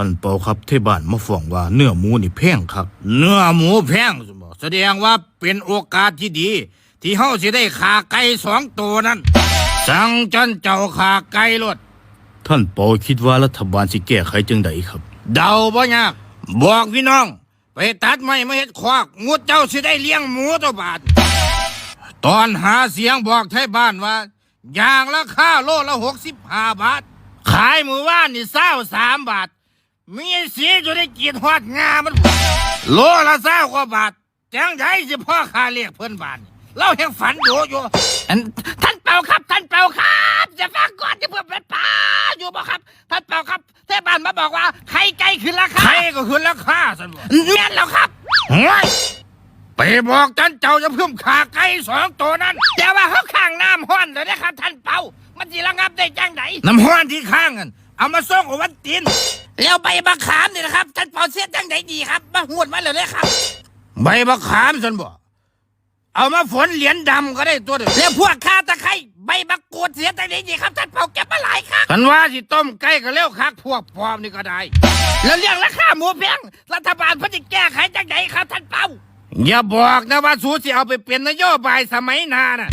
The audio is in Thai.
ท่านเปาครับที่บ้านมาฟ้องว่าเนื้อหมูนี่แพงครับ เนื้อหมูแพงสมบ่แสดงว่าเป็นโอกาสที่ดี ที่เฮาสิได้ขาไก่สองตัวนั้น สั่งจันเจ้าขาไก่รถท่านเปาคิดว่ารัฐบาลสิแก้ไขจังไดครับ เดาบ่ยากบอกพี่น้อง ไปตัดไม้มาเฮ็ดควักงูเจ้าสิได้เลี้ยงหมูตัวบาทตอนหาเสียงบอกไทยบ้านว่าอย่างละค่าโลละหกสิบห้าบาท ขายมือว่านนี่เศร้าสามบาท มีสีจะได้กินหอดงามันโลละเศร้ากว่าบาทจังไดสิพ่อค่าเรียกเพื่อนบ้านนี่เราแห่งฝันอยู่อยู่อันท่านเป่าครับท่านเป่าครับจะฟังก่อนจะเพื่อเป็นป้าอยู่บ่ครับ ท่านเป่าครับเทศบาลมาบอกว่าไข่ไก่ขึ้นราคาไข่ก็ขึ้นราคาสันบ่แม่นแล้วครับเฮ้ยไปบอกท่านเจ้าจะเพิ่มขาไก่สองตัวนั้นแต่ว่าเขาข้างน้ำห้อนเลยนะครับ ท่านเปามันสิระงับได้จังไหนน้ำห้อนที่ข้างกันเอามาส่งเอาวันติน แล้วใบมะขามนี่นะครับท่านเปาเสียจังไหนดีครับมาหวดมาเลยนะครับ ใบมะขามสันบอกเอามาฝนเหรียญดำก็ได้ตัวเดียวแล้วพวกข้าตะไคร้ใบมะกรูดเสียจังไหนดีครับท่านเปาเก็บมาหลายครับกันว่าสิต้มไก่ก็แล้วคักพวกปลอมนี่ก็ได้ แล้วเรื่องราคาหมูแพงรัฐบาลเพิ่นจะแก้ไขจังไหนครับท่านเปาอย่าบอกนะว่าสูสิเอาไปเป็นนโยบายสมัยหนาน่ะ